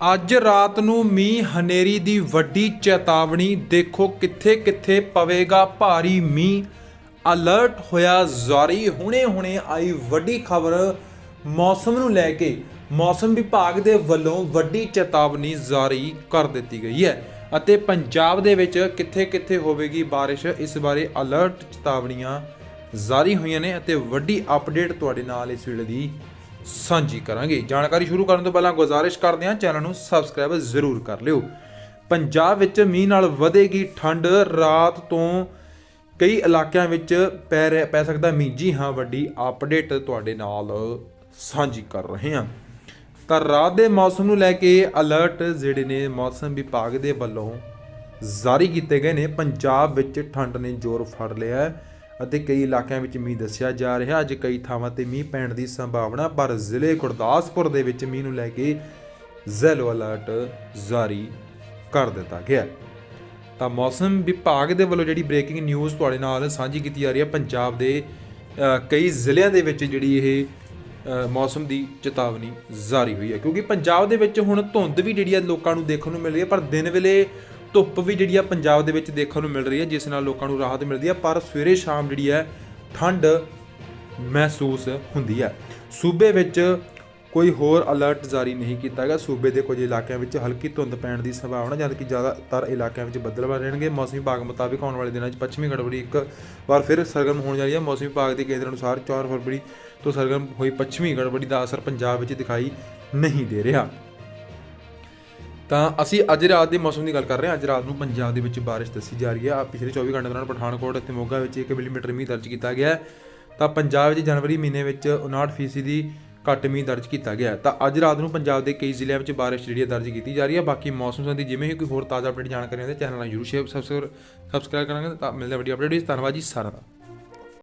ਅੱਜ ਰਾਤ ਨੂੰ ਮੀਂਹ ਹਨੇਰੀ ਦੀ ਵੱਡੀ ਚੇਤਾਵਨੀ, ਦੇਖੋ ਕਿੱਥੇ ਕਿੱਥੇ ਪਵੇਗਾ ਭਾਰੀ ਮੀਂਹ। ਅਲਰਟ ਹੋਇਆ ਜਾਰੀ ਹੁਣੇ-ਹੁਣੇ ਆਈ ਵੱਡੀ ਖਬਰ ਮੌਸਮ ਨੂੰ ਲੈ ਕੇ। ਮੌਸਮ ਵਿਭਾਗ ਦੇ ਵੱਲੋਂ ਵੱਡੀ ਚੇਤਾਵਨੀ ਜਾਰੀ ਕਰ ਦਿੱਤੀ ਗਈ ਹੈ ਅਤੇ ਪੰਜਾਬ ਦੇ ਵਿੱਚ ਕਿੱਥੇ-ਕਿੱਥੇ ਹੋਵੇਗੀ ਬਾਰਿਸ਼, ਇਸ ਬਾਰੇ ਅਲਰਟ ਚੇਤਾਵਨੀਆਂ ਜਾਰੀ ਹੋਈਆਂ ਨੇ ਅਤੇ ਵੱਡੀ ਅਪਡੇਟ ਤੁਹਾਡੇ ਨਾਲ ਇਸ ਵੇਲੇ ਦੀ ਸਾਂਝੀ ਕਰਾਂਗੇ। ਜਾਣਕਾਰੀ ਸ਼ੁਰੂ ਕਰਨ ਤੋਂ ਪਹਿਲਾਂ ਗੁਜ਼ਾਰਿਸ਼ ਕਰਦੇ ਹਾਂ, ਚੈਨਲ ਨੂੰ ਸਬਸਕ੍ਰਾਈਬ ਜ਼ਰੂਰ ਕਰ ਲਿਓ। ਪੰਜਾਬ ਵਿੱਚ ਮੀਂਹ ਨਾਲ ਵਧੇਗੀ ਠੰਡ। ਰਾਤ ਤੋਂ ਕਈ ਇਲਾਕਿਆਂ ਵਿੱਚ ਪੈ ਰਿਹਾ- ਪੈ ਸਕਦਾ ਮੀਂਹ। ਜੀ ਹਾਂ, ਵੱਡੀ ਅਪਡੇਟ ਤੁਹਾਡੇ ਨਾਲ ਸਾਂਝੀ ਕਰ ਰਹੇ ਹਾਂ। ਤਾਂ ਰਾਤ ਦੇ ਮੌਸਮ ਨੂੰ ਲੈ ਕੇ ਅਲਰਟ ਜਿਹੜੇ ਨੇ ਮੌਸਮ ਵਿਭਾਗ ਦੇ ਵੱਲੋਂ ਜਾਰੀ ਕੀਤੇ ਗਏ ਨੇ। ਪੰਜਾਬ ਵਿੱਚ ਠੰਡ ਨੇ ਜ਼ੋਰ ਫੜ ਲਿਆ ਹੈ। ਅਤੇ ਕਈ ਇਲਾਕਿਆਂ ਵਿੱਚ ਮੀਂਹ ਦੱਸਿਆ ਜਾ ਰਿਹਾ। ਅੱਜ ਕਈ ਥਾਵਾਂ ਤੇ ਮੀਂਹ ਪੈਣ ਦੀ ਸੰਭਾਵਨਾ, ਪਰ ਜ਼ਿਲ੍ਹੇ ਗੁਰਦਾਸਪੁਰ ਦੇ ਵਿੱਚ ਮੀਂਹ ਨੂੰ ਲੈ ਕੇ ਜ਼ੈਲੋ ਅਲਰਟ ਜਾਰੀ ਕਰ ਦਿੱਤਾ ਗਿਆ ਤਾਂ ਮੌਸਮ ਵਿਭਾਗ ਦੇ ਵੱਲੋਂ ਜਿਹੜੀ ਬ੍ਰੇਕਿੰਗ ਨਿਊਜ਼ ਤੁਹਾਡੇ ਨਾਲ ਸਾਂਝੀ ਕੀਤੀ ਜਾ ਰਹੀ ਹੈ, ਪੰਜਾਬ ਦੇ ਕਈ ਜ਼ਿਲ੍ਹਿਆਂ ਦੇ ਵਿੱਚ ਜਿਹੜੀ ਇਹ ਮੌਸਮ ਦੀ ਚੇਤਾਵਨੀ ਜਾਰੀ ਹੋਈ ਹੈ। ਕਿਉਂਕਿ ਪੰਜਾਬ ਦੇ ਵਿੱਚ ਹੁਣ ਧੁੰਦ ਵੀ ਜਿਹੜੀ ਹੈ ਲੋਕਾਂ ਨੂੰ ਦੇਖਣ ਨੂੰ ਮਿਲ ਰਹੀ ਹੈ, ਪਰ ਦਿਨ ਵੇਲੇ ਧੁੱਪ ਵੀ ਜਿਹੜੀ ਆ ਪੰਜਾਬ ਦੇ ਵਿੱਚ ਦੇਖਣ ਨੂੰ ਮਿਲ ਰਹੀ ਹੈ, ਜਿਸ ਨਾਲ ਲੋਕਾਂ ਨੂੰ ਰਾਹਤ ਮਿਲਦੀ ਹੈ, ਪਰ ਸਵੇਰੇ ਸ਼ਾਮ ਜਿਹੜੀ ਹੈ, ਠੰਡ ਮਹਿਸੂਸ ਹੁੰਦੀ ਹੈ। ਸੂਬੇ ਵਿੱਚ ਕੋਈ ਹੋਰ ਅਲਰਟ ਜਾਰੀ ਨਹੀਂ ਕੀਤਾ ਗਿਆ। ਸੂਬੇ ਦੇ ਕੁਝ ਇਲਾਕਿਆਂ ਵਿੱਚ ਹਲਕੀ ਧੁੰਦ ਪੈਣ ਦੀ ਸੰਭਾਵਨਾ, ਜਦਕਿ ਜ਼ਿਆਦਾਤਰ ਇਲਾਕਿਆਂ ਵਿੱਚ ਬੱਦਲਵਾਰ ਰਹਿਣਗੇ। ਮੌਸਮੀ ਵਿਭਾਗ ਮੁਤਾਬਿਕ ਆਉਣ ਵਾਲੇ ਦਿਨਾਂ 'ਚ ਪੱਛਮੀ ਗੜਬੜੀ ਇੱਕ ਵਾਰ ਫਿਰ ਸਰਗਰਮ ਹੋਣ ਜਾ ਰਹੀ ਹੈ। ਮੌਸਮੀ ਵਿਭਾਗ ਦੇ ਕੇਂਦਰ ਅਨੁਸਾਰ 4 ਫਰਵਰੀ ਤੋਂ ਸਰਗਰਮ ਹੋਈ ਪੱਛਮੀ ਗੜਬੜੀ ਦਾ ਅਸਰ ਪੰਜਾਬ ਵਿੱਚ ਦਿਖਾਈ ਨਹੀਂ ਦੇ ਰਿਹਾ। ਤਾਂ ਅਸੀਂ ਅੱਜ ਰਾਤ ਦੇ ਮੌਸਮ ਦੀ ਗੱਲ ਕਰ ਰਹੇ ਹਾਂ। ਅੱਜ ਰਾਤ ਨੂੰ ਪੰਜਾਬ ਦੇ ਵਿੱਚ ਬਾਰਿਸ਼ ਦੱਸੀ ਜਾ ਰਹੀ ਹੈ। ਆ ਪਿਛਲੇ 24 ਘੰਟੇ ਦੌਰਾਨ ਪਠਾਨਕੋਟ ਅਤੇ ਮੋਗਾ ਵਿੱਚ 1 ਮਿਲੀਮੀਟਰ ਮੀਂਹ ਦਰਜ ਕੀਤਾ ਗਿਆ ਤਾਂ ਪੰਜਾਬ ਵਿੱਚ ਜਨਵਰੀ ਮਹੀਨੇ ਵਿੱਚ 59% ਦੀ ਘੱਟ ਮੀਂਹ ਦਰਜ ਕੀਤਾ ਗਿਆ ਤਾਂ ਅੱਜ ਰਾਤ ਨੂੰ ਪੰਜਾਬ ਦੇ ਕਈ ਜ਼ਿਲ੍ਹਿਆਂ ਵਿੱਚ ਬਾਰਿਸ਼ ਜਿਹੜੀ ਹੈ ਦਰਜ ਕੀਤੀ ਜਾ ਰਹੀ ਹੈ। ਬਾਕੀ ਮੌਸਮ ਸੰਬੰਧੀ ਜਿਵੇਂ ਹੀ ਕੋਈ ਹੋਰ ਤਾਜ਼ਾ ਅਪਡੇਟ ਜਾਣਕਾਰੀ ਆਉਂਦੀ ਚੈਨਲ ਨਾਲ ਜਰੂਰ ਸ਼ੇਅਰ ਸਬਸਕ੍ਰਾਈਬ ਸਬਸਕ੍ਰਾਈਬ ਕਰਾਂਗੇ। ਤਾਂ ਮਿਲਦੇ ਵੱਡੀ ਅਪਡੇਟ ਧੰਨਵਾਦ ਜੀ ਸਾਰਿਆਂ ਦਾ।